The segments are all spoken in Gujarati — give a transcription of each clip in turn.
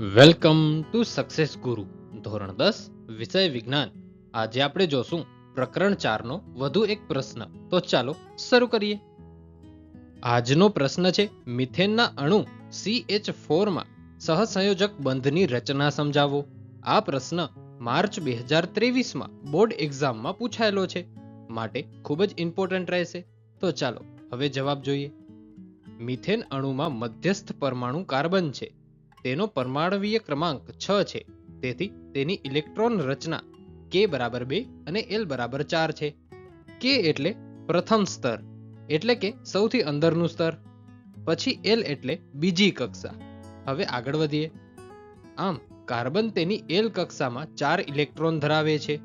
વેલકમ ટુ સક્સેસ ગુરુ, ધોરણ દસ, વિષય વિજ્ઞાન. આજે આપણે જોશું પ્રકરણ ચારનો વધુ એક પ્રશ્ન. તો ચાલો શરૂ કરીએ. આજનો પ્રશ્ન છે, મિથેનના અણુ સી એચ ફોરમાં સહસંયોજક બંધની રચના સમજાવો. આ પ્રશ્ન માર્ચ બે હજાર ત્રેવીસમાં બોર્ડ એક્ઝામમાં પૂછાયેલો છે. માટે ખૂબ જ ઇમ્પોર્ટન્ટ રહેશે. તો ચાલો, હવે જવાબ જોઈએ. મિથેન અણુમાં મધ્યસ્થ પરમાણુ કાર્બન છે. તેનો પરમાણવીય ક્રમાંક છ છે. તેથી તેની ઇલેક્ટ્રોન રચના કે બરાબર બે અને એલ બરાબર ચાર છે. કે એટલે પ્રથમ સ્તર, એટલે કે સૌથી અંદરનું સ્તર. પછી એલ એટલે બીજી કક્ષા. હવે આગળ વધીએ. આમ, કાર્બન તેની એલ કક્ષામાં ચાર ઇલેક્ટ્રોન ધરાવે છે.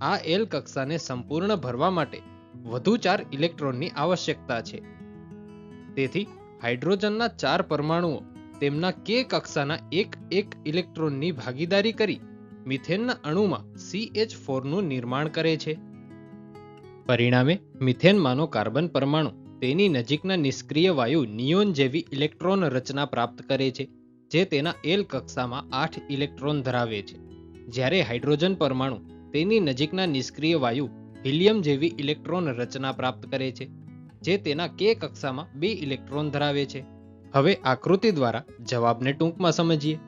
આ એલ કક્ષાને સંપૂર્ણ ભરવા માટે વધુ ચાર ઇલેક્ટ્રોનની આવશ્યકતા છે. તેથી હાઇડ્રોજનના ચાર પરમાણુઓ તેમના કે કક્ષાના એક એક ઇલેક્ટ્રોનની ભાગીદારી કરી મિથેનના અણુમાં CH4 ફોરનું નિર્માણ કરે છે. પરિણામે મિથેનમાંનો કાર્બન પરમાણુ તેની નજીકના નિષ્ક્રિય વાયુ નિયોન જેવી ઇલેક્ટ્રોન રચના પ્રાપ્ત કરે છે, જે તેના એલ કક્ષામાં આઠ ઇલેક્ટ્રોન ધરાવે છે. જ્યારે હાઇડ્રોજન પરમાણુ તેની નજીકના નિષ્ક્રિય વાયુ હિલિયમ જેવી ઇલેક્ટ્રોન રચના પ્રાપ્ત કરે છે, જે તેના કે કક્ષામાં બે ઇલેક્ટ્રોન ધરાવે છે. હવે આકૃતિ દ્વારા જવાબને ટૂંકમાં સમજીએ,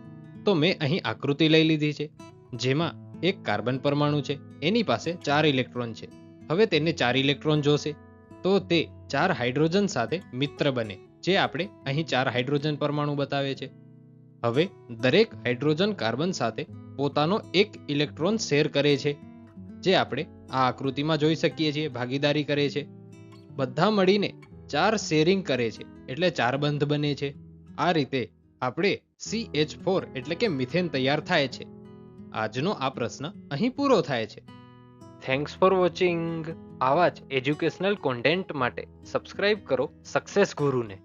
તો મેં અહીં આકૃતિ લઈ લીધી છે, જેમાં એક કાર્બન પરમાણુ છે, એની પાસે ચાર ઇલેક્ટ્રોન છે. હવે તેને ચાર ઇલેક્ટ્રોન જોશે, તો તે ચાર હાઇડ્રોજન સાથે મિત્ર બને, જે આપણે અહીં ચાર હાઇડ્રોજન પરમાણુ બતાવે છે. હવે દરેક હાઇડ્રોજન કાર્બન સાથે પોતાનો એક ઇલેક્ટ્રોન શેર કરે છે, જે આપણે આ આકૃતિમાં જોઈ શકીએ છીએ, ભાગીદારી કરે છે. બધા મળીને ચાર શેરિંગ કરે છે, એટલે ચાર બંધ બને છે. આ રીતે આપણે સી એચ ફોર એટલે કે મિથેન તૈયાર થાય છે. આજનો આ પ્રશ્ન અહીં પૂરો થાય છે. થેન્ક્સ ફોર વોચિંગ આવા જ એજ્યુકેશનલ કોન્ટેન્ટ માટે સબસ્ક્રાઇબ કરો સક્સેસ ગુરુને.